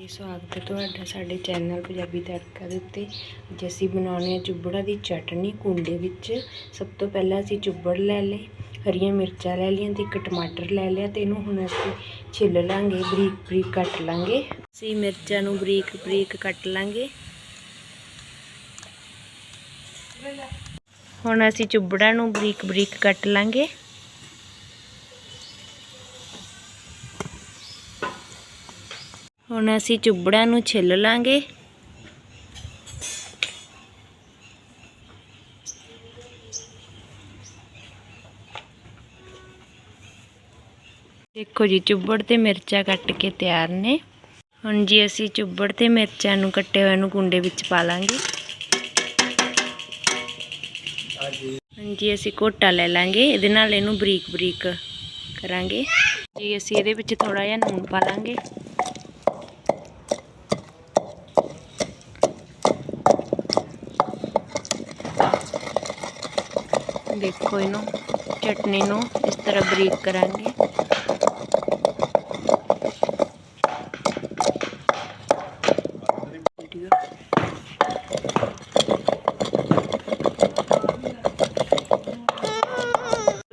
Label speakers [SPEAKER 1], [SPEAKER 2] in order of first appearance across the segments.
[SPEAKER 1] ਜੀ, ਸਵਾਗਤ ਹੈ ਤੁਹਾਡਾ ਸਾਡੇ ਚੈਨਲ ਪੰਜਾਬੀ ਤੜਕਾ ਦੇ ਉੱਤੇ। ਅੱਜ ਅਸੀਂ ਬਣਾਉਣੇ ਆ ਚੁੱਬੜਾ ਦੀ ਚਟਨੀ ਕੁੰਡੇ ਵਿੱਚ। ਸਭ ਤੋਂ ਪਹਿਲਾਂ ਅਸੀਂ ਚੁੱਬੜ ਲੈ ਲਏ, ਹਰੀਆਂ ਮਿਰਚਾਂ ਲੈ ਲਈਆਂ ਤੇ ਇੱਕ ਟਮਾਟਰ ਲੈ ਲਿਆ ਤੇ ਇਹਨੂੰ ਹੁਣ ਅਸੀਂ ਛਿੱਲ ਲਾਂਗੇ, ਬਰੀਕ ਬਰੀਕ ਕੱਟ ਲਾਂਗੇ। ਅਸੀਂ ਮਿਰਚਾਂ ਨੂੰ ਬਰੀਕ ਬਰੀਕ ਕੱਟ ਲਾਂਗੇ। ਹੁਣ ਅਸੀਂ ਚੁੱਬੜਾਂ ਨੂੰ ਬਰੀਕ ਬਰੀਕ ਕੱਟ ਲਾਂਗੇ। ਹੁਣ ਅਸੀਂ ਚੁੱਬੜਾਂ ਨੂੰ ਛਿੱਲ ਲਾਂਗੇ। ਦੇਖੋ ਜੀ, ਚੁੱਬੜ ਤੇ ਮਿਰਚਾਂ ਕੱਟ ਕੇ ਤਿਆਰ ਨੇ। ਹੁਣ ਜੀ ਅਸੀਂ ਚੁੱਬੜ ਤੇ ਮਿਰਚਾਂ ਨੂੰ ਕੱਟੇ ਹੋਏ ਨੂੰ ਕੁੰਡੇ ਵਿੱਚ ਪਾ ਲਾਂਗੇ। ਹਾਂਜੀ ਅਸੀਂ ਘੋਟਾ ਲੈ ਲਾਂਗੇ, ਇਹਦੇ ਨਾਲ ਇਹਨੂੰ ਬਰੀਕ ਬਰੀਕ ਕਰਾਂਗੇ। ਜੀ ਅਸੀਂ ਇਹਦੇ ਵਿੱਚ ਥੋੜਾ ਜਿਹਾ ਨੂਨ ਪਾ ਲਾਂਗੇ। ਦੇਖੋ ਇਹਨੂੰ, ਚਟਨੀ ਨੂੰ ਇਸ ਤਰ੍ਹਾਂ ਬਰੀਕ ਕਰਾਂਗੇ।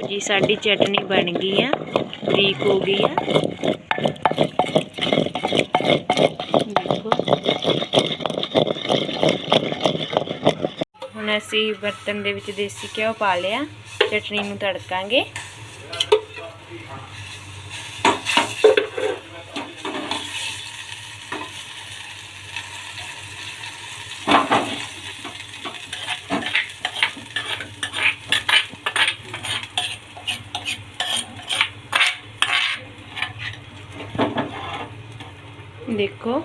[SPEAKER 1] ਜੀ, ਸਾਡੀ ਚਟਨੀ ਬਣ ਗਈ ਆ, ਬਰੀਕ ਹੋ ਗਈ ਆ ਦੇਖੋ ਹੁਣ ਅਸੀਂ ਬਰਤਨ ਦੇ ਵਿੱਚ ਦੇਸੀ ਘਿਓ ਪਾ ਲਿਆ ਚਟਨੀ ਨੂੰ ਤੜਕਾਂਗੇ। ਦੇਖੋ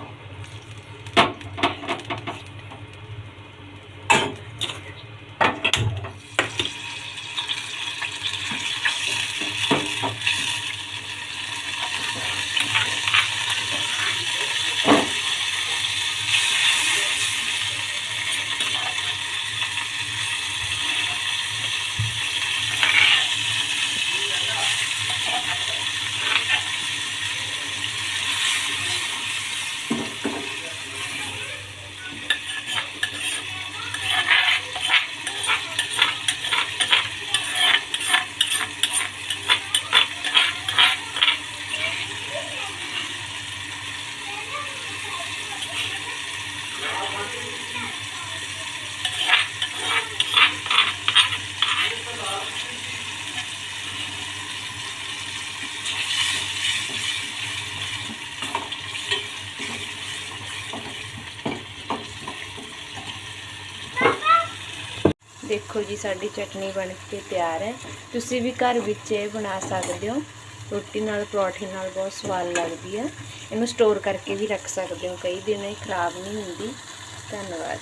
[SPEAKER 1] ਦੇਖੋ ਜੀ, ਸਾਡੀ ਚਟਨੀ ਬਣ ਕੇ ਤਿਆਰ ਹੈ। ਤੁਸੀਂ ਵੀ ਘਰ ਵਿੱਚ ਇਹ ਬਣਾ ਸਕਦੇ ਹੋ। ਰੋਟੀ ਨਾਲ, ਪਰੌਠੀ ਨਾਲ ਬਹੁਤ ਸਵਾਦ ਲੱਗਦੀ ਹੈ। ਇਹਨੂੰ ਸਟੋਰ ਕਰਕੇ ਵੀ ਰੱਖ ਸਕਦੇ ਹੋ। ਕਈ ਦਿਨ ਇਹ ਖਰਾਬ ਨਹੀਂ ਹੁੰਦੀ। ਧੰਨਵਾਦ।